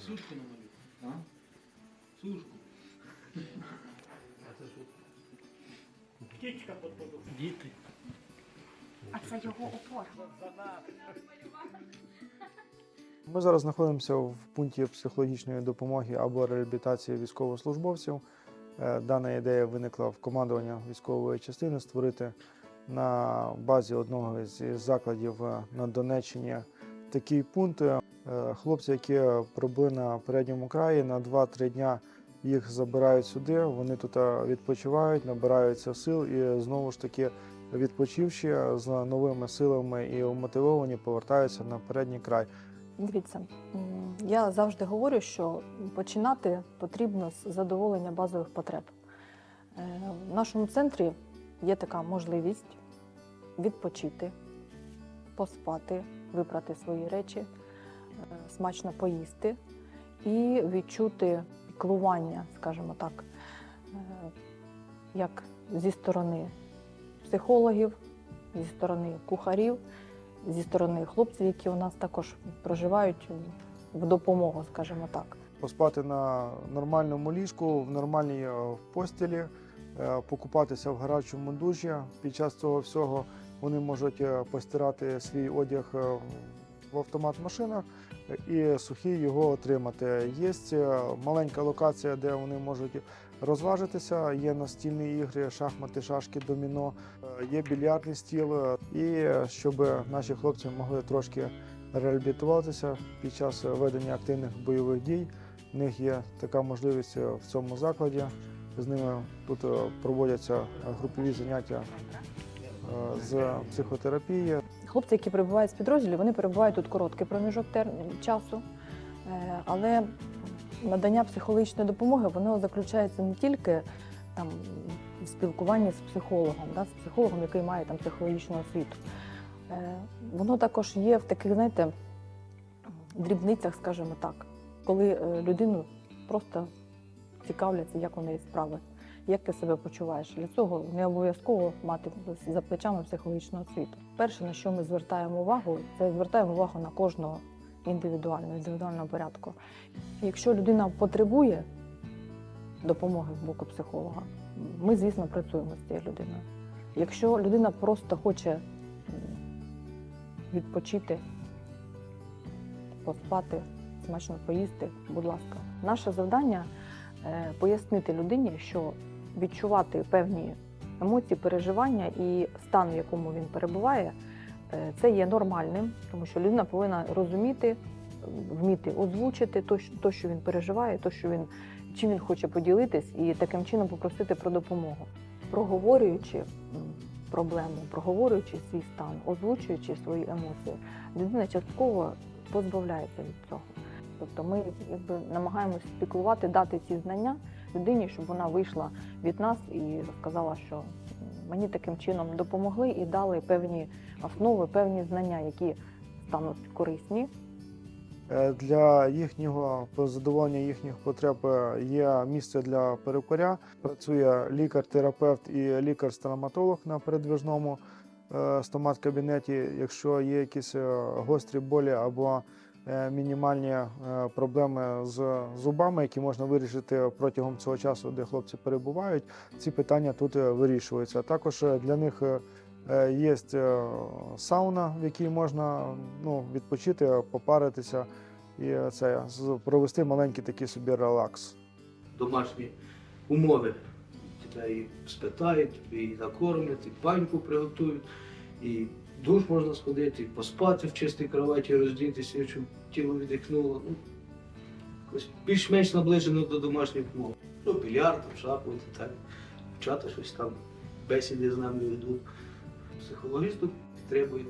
Сушку намалюй. А? Сушку. Птічка під подушкою. Діти. А це його опора. Ми зараз знаходимося в пункті психологічної допомоги або реабілітації військовослужбовців. Е, Дана ідея виникла в командування військової частини створити на базі одного з закладів е, на Донеччині такий пункт. Е, Хлопці, які пробули на передньому краї, на 2-3 дня їх забирають сюди. Вони тут е, відпочивають, набираються сил і знову ж таки відпочивши з новими силами і мотивовані, повертаються на передній край. Дивіться, я завжди говорю, що починати потрібно з задоволення базових потреб. Е, В нашому центрі є така можливість відпочити, поспати, випрати свої речі, е, смачно поїсти і відчути піклування, скажімо так, е, як зі сторони психологів, зі сторони кухарів, зі сторони хлопців, які у нас також проживають в допомогу, скажімо так. поспати на нормальному ліжку, в нормальній е, постілі, е, покупатися в гарячому душі. Під час цього всього вони можуть е, постирати свій одяг е, в автомат-машинах і сухий його отримати. Є е, маленька локація, де вони можуть розважитися. Є настільні ігри, шахмати, шашки, доміно, е, є більярдний стіл. І щоб наші хлопці могли трошки реабілітуватися під час ведення активних бойових дій. В них є така можливість е, в цьому закладі. З ними тут проводяться групові заняття з психотерапії. Хлопці, які перебувають з підрозділів, вони перебувають тут короткий проміжок часу, Е, але надання психологічної допомоги воно заключається не тільки там в спілкуванні з психологом, да, з психологом, який має там психологічну освіту. Е, Воно також є в таких, знаєте, дрібницях, скажімо так, коли е, людину просто цікавляться, як у неї справи, як ти себе почуваєш. Для цього не обов'язково мати за плечами психологічну освіту. Перше, на що ми звертаємо увагу, це звертаємо увагу на кожного індивідуально, індивідуального порядку. Якщо людина потребує допомоги з боку психолога, ми, звісно, працюємо з цією людиною. Якщо людина просто хоче відпочити, поспати, смачно поїсти, будь ласка. Наше завдання е, пояснити людині, що відчувати певні емоції, переживання і стан, в якому він перебуває, е, це є нормальним, тому що людина повинна розуміти, вміти озвучити то, що- він переживає, то, що він, чим він хоче поділитись, і таким чином попросити про допомогу. Проговорюючи проблему, проговорюючи свій стан, озвучуючи свої емоції, людина частково позбавляється від цього. Тобто ми якби намагаємося спіклувати, дати ці знання людині, щоб вона вийшла від нас і сказала, що мені таким чином допомогли і дали певні основи, певні знання, які стануть корисні Е, Для їхнього задоволення їхніх потреб е, є місце для перукаря. Працює лікар-терапевт і лікар-стоматолог на передвижному е, стомат-кабінеті. Якщо є якісь гострі болі або мінімальні е, проблеми з зубами, які можна вирішити протягом цього часу, де хлопці перебувають, ці питання тут е, вирішуються. Також е, для них е, е, є е, сауна, в якій можна ну, відпочити, попаритися і це провести маленький такий собі релакс. Домашні умови. Тебе і спитають, тобі і накормлять, і баньку приготують, і душ можна сходити, і поспати в чистій кроваті, роздітися, щоб тіло віддихнуло. Ну, більш-менш наближено до домашніх умов. Ну, більярд, шахмати, так. Дівчата щось там бесіди з нами ведуть. Психологіст тут підтримує.